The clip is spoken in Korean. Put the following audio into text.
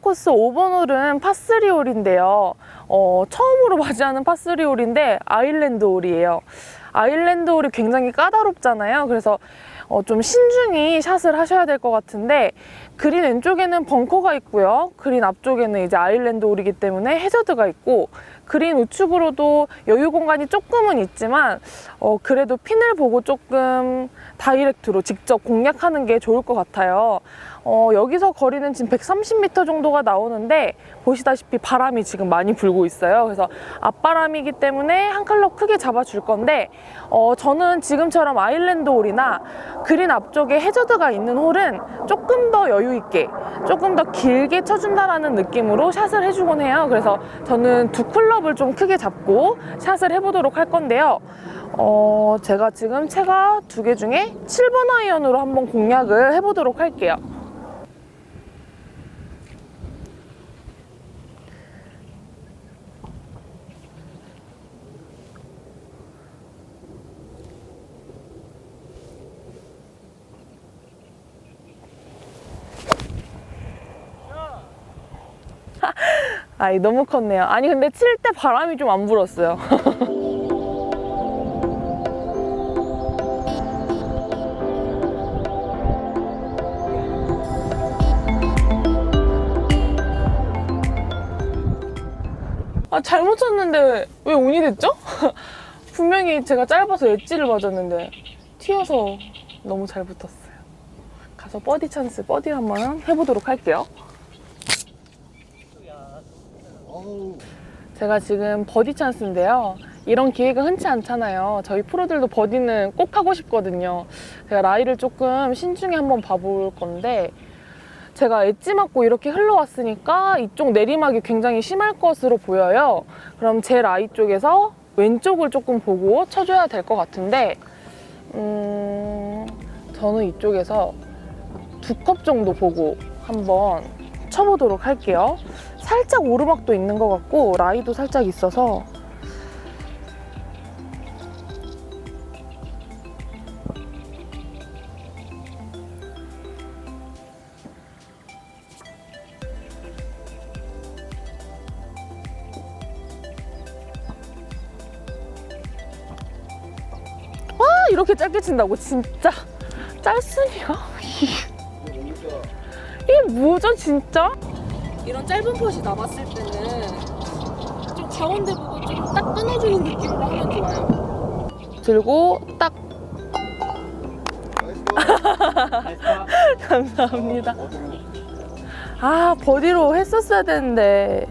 코스 5번 홀은 파3 홀인데요. 어, 처음으로 맞이하는 파3 홀인데 아일랜드 홀이에요. 아일랜드 홀이 굉장히 까다롭잖아요. 그래서 어, 좀 신중히 샷을 하셔야 될 것 같은데 그린 왼쪽에는 벙커가 있고요. 그린 앞쪽에는 이제 아일랜드 홀이기 때문에 해저드가 있고 그린 우측으로도 여유 공간이 조금은 있지만 어, 그래도 핀을 보고 조금 다이렉트로 직접 공략하는 게 좋을 것 같아요. 어, 여기서 거리는 지금 130m 정도가 나오는데 보시다시피 바람이 지금 많이 불고 있어요. 그래서 앞바람이기 때문에 한 클럽 크게 잡아줄 건데 어, 저는 지금처럼 아일랜드 홀이나 그린 앞쪽에 해저드가 있는 홀은 조금 더 여유 있게 조금 더 길게 쳐준다라는 느낌으로 샷을 해주곤 해요. 그래서 저는 두 클럽을 좀 크게 잡고 샷을 해보도록 할 건데요. 어, 제가 지금 채가 두 개 중에 7번 아이언으로 한번 공략을 해보도록 할게요. 아이 너무 컸네요. 아니 근데 칠 때 바람이 좀 안 불었어요. 아 잘못 쳤는데 왜 운이 됐죠? 분명히 제가 짧아서 엣지를 맞았는데 튀어서 너무 잘 붙었어요. 가서 버디 찬스 버디 한번 해보도록 할게요. 제가 지금 버디 찬스인데요. 이런 기회가 흔치 않잖아요. 저희 프로들도 버디는 꼭 하고 싶거든요. 제가 라이를 조금 신중히 한번 봐볼 건데 제가 엣지 맞고 이렇게 흘러왔으니까 이쪽 내리막이 굉장히 심할 것으로 보여요. 그럼 제 라이 쪽에서 왼쪽을 조금 보고 쳐줘야 될 것 같은데 음, 저는 이쪽에서 두 컵 정도 보고 한번 쳐보도록 할게요. 살짝 오르막도 있는 것 같고 라이도 살짝 있어서 와 이렇게 짧게 친다고 진짜 짤순이야 이게 뭐죠 진짜? 이런 짧은 컷이 남았을 때는 좀 가운데 보고 좀 딱 끊어주는 느낌으로 하면 좋아요. 들고 딱 감사합니다. 아 버디로 했었어야 되는데